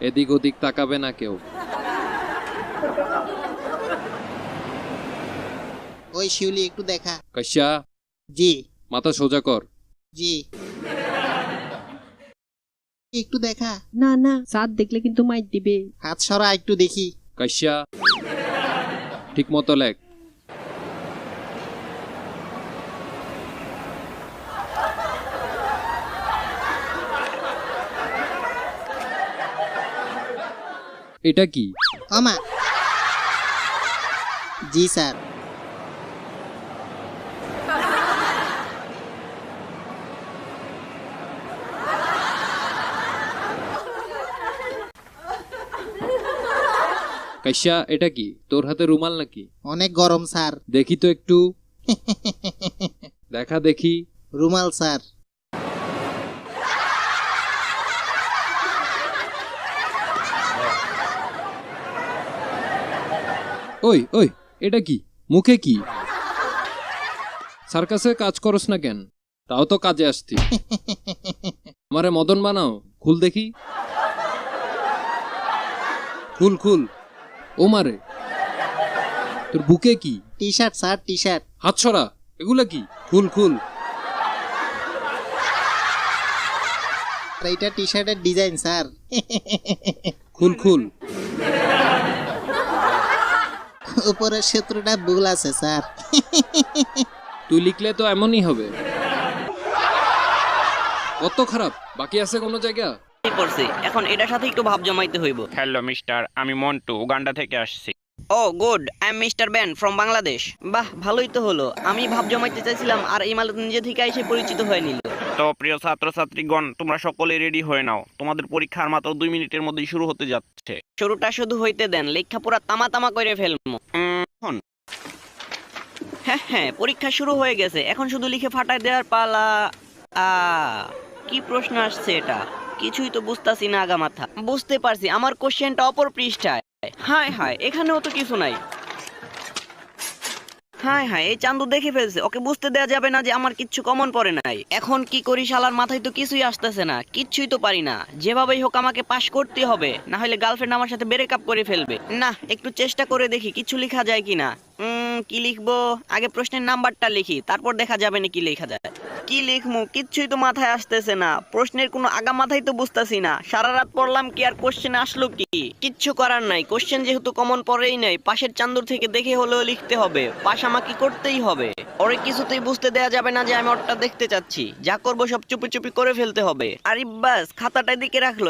এদিক ওদিক তাকাবে না কেউ। ওই শিউলি একটু দেখা। কাশ্যা জি। মাথা সোজা কর। জি। একটু দেখা। না না চাঁদ দেখলে কিন্তু মাইর দিবে। হাত সরা একটু দেখি। কাশ্যা ঠিক মতো লেখ। এটা কি? আমা জি স্যার। কাশ্যা এটা কি? তোর হাতে রুমাল নাকি? অনেক গরম স্যার। দেখি তো একটু। দেখা দেখি। রুমাল স্যার। ওই ওই এটা কি? মুখে কি? সার্কাসে কাজ করস না কেন? তাও তো কাজে আসতি। আমারে মদন বানাও খুল দেখি। খুল খুল। ও মারে। তোর বুকে কি? T shirt sir T shirt হাত ছড়া এগুলা কি? খুল খুল। এইটা টি শার্টের ডিজাইন স্যার খুল খুল। উপরের সূত্রটা ভুল আছে স্যার। তুই লিখলে তো এমনই হবে। কত খারাপ বাকি আছে কোনো জায়গা? এই পড়ছে এখন এটার সাথে একটু ভাব জমাইতে হইব। হ্যালো মিস্টার আমি মন্টু উগান্ডা থেকে আসছি। ও good I am mister Bean from Bangladesh. বাহ ভালোই তো হলো। আমি ভাব জমাইতে চাইছিলাম আর এই মাল নিজে থেকে এসে পরিচিত হয়ে নিল। তো প্রিয় ছাত্রছাত্রীগণ তোমরা সকলে রেডি হয়ে নাও। তোমাদের পরীক্ষার মাত্র দুই মিনিটের মধ্যেই শুরু হতে যাচ্ছে। শুরুটা শুধু হইতে দেন লেখা পুরা তামা তামা করে ফেলব এখন? হ্যাঁ হ্যাঁ পরীক্ষা শুরু হয়ে গেছে। এখন শুধু লিখে ফাটাই দেওয়ার পালা। আ কি প্রশ্ন আসছে এটা? কিছুই তো বুঝতাছি না আগা মাথা। বুঝতে পারছি আমার কোশ্চেনটা অপর পৃষ্ঠায়। হায় হায় এখানেও তো কিছু নাই। হায় হ্যাঁ এই চান্দু দেখে ফেলছে। ওকে বুঝতে দেয়া যাবে না যে আমার কিচ্ছু কমন পড়ে নাই। এখন কি করি শালার মাথায় তো কিছুই আসতেছে না, কিচ্ছুই তো পারি না। যেভাবেই হোক আমাকে পাশ করতে হবে, না হলে গার্লফ্রেন্ড আমার সাথে ব্রেক আপ করে ফেলবে। না, একটু চেষ্টা করে দেখি, কিছু লেখা যায় কিনা। কি লিখব? আগে প্রশ্নের নাম্বারটা লিখি, তারপর দেখা যাবে না কি লেখা যায়। কি লিখমু? কিচ্ছুই তো মাথায় আসতেছে না। প্রশ্নের কোনো আগা মাথায় তো বুঝতেছি না। সারা রাত পড়লাম কি আর কোশ্চেন আসলো কি? কিচ্ছু করার নাই। কোশ্চেন যেহেতু কমন পড়েই নাই, পাশের চান্দুর থেকে দেখে হলেও লিখতে হবে। পাশ আমাকে করতেই হবে। ওরে কিছুতেই বুঝতে দেয়া যাবে না যে আমি ওরটা দেখতে চাচ্ছি। যা করব সব চুপি চুপি করে ফেলতে হবে। আরে বাস, খাতাটা দিকে রাখল।